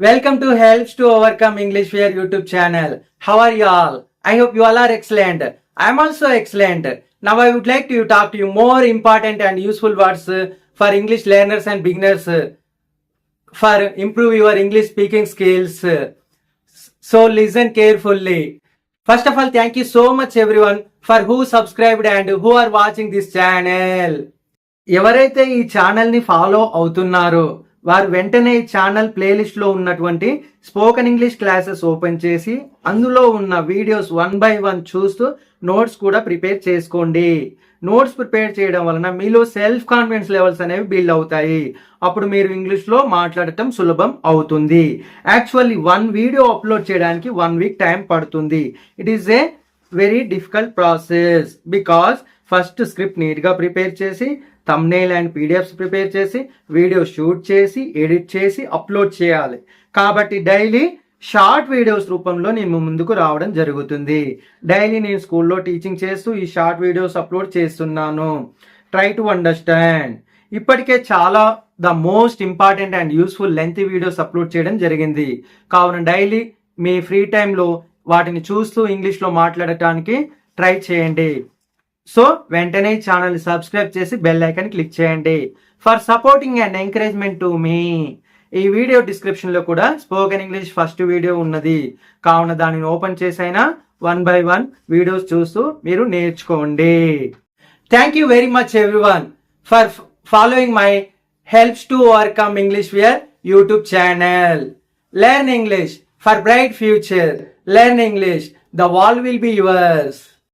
Welcome to help to overcome English fear YouTube channel how are you all I hope you all are excellent I'm also excellent now I would like to talk to more important and useful words for English learners and beginners for improve your English speaking skills so listen carefully first of all thank you so much everyone for who subscribed and who are watching this channel ఎవరైతే ఈ ఛానల్ని follow అవుతున్నారో వారు వెంటనే ఈ channel ప్లేలిస్ట్లో ఉన్నటువంటి spoken English classes open చేసి అందులో ఉన్న వీడియోస్ వన్ బై వన్ చూస్తూ నోట్స్ కూడా ప్రిపేర్ చేసుకోండి. నోట్స్ ప్రిపేర్ చేయడం వలన మీలో సెల్ఫ్ కాన్ఫిడెన్స్ లెవెల్స్ అనేవి బిల్డ్ అవుతాయి. అప్పుడు మీరు ఇంగ్లీష్లో మాట్లాడటం సులభం అవుతుంది. యాక్చువల్లీ వన్ వీడియో అప్లోడ్ చేయడానికి వన్ వీక్ టైం పడుతుంది. It is a very difficult process because first script నీట్గా ప్రిపేర్ చేసి తమ్నేల్ అండ్ పీడిఎఫ్స్ ప్రిపేర్ చేసి వీడియో షూట్ చేసి ఎడిట్ చేసి అప్లోడ్ చేయాలి. కాబట్టి డైలీ షార్ట్ వీడియోస్ రూపంలో నేను ముందుకు రావడం జరుగుతుంది. డైలీ నేను స్కూల్లో టీచింగ్ చేస్తూ ఈ షార్ట్ వీడియోస్ అప్లోడ్ చేస్తున్నాను. ట్రై టు అండర్స్టాండ్ ఇప్పటికే చాలా the most important and useful length videos upload చేయడం జరిగింది. కావున డైలీ మీ ఫ్రీ టైంలో వాటిని చూస్తూ ఇంగ్లీష్లో మాట్లాడటానికి ట్రై చేయండి. సో వెంటనే ఛానల్ సబ్స్క్రైబ్ చేసి బెల్ ఐకాన్ క్లిక్ చేయండి. For supporting and encouragement to me ఈ వీడియో డిస్క్రిప్షన్లో కూడా స్పోకెన్ ఇంగ్లీష్ ఫస్ట్ వీడియో ఉన్నది. కావున దానిని ఓపెన్ చేసైనా వన్ బై వన్ వీడియోస్ చూస్తూ మీరు నేర్చుకోండి. Thank you very much everyone for following my helps to overcome English fear YouTube channel learn English for bright future learn English the world will be yours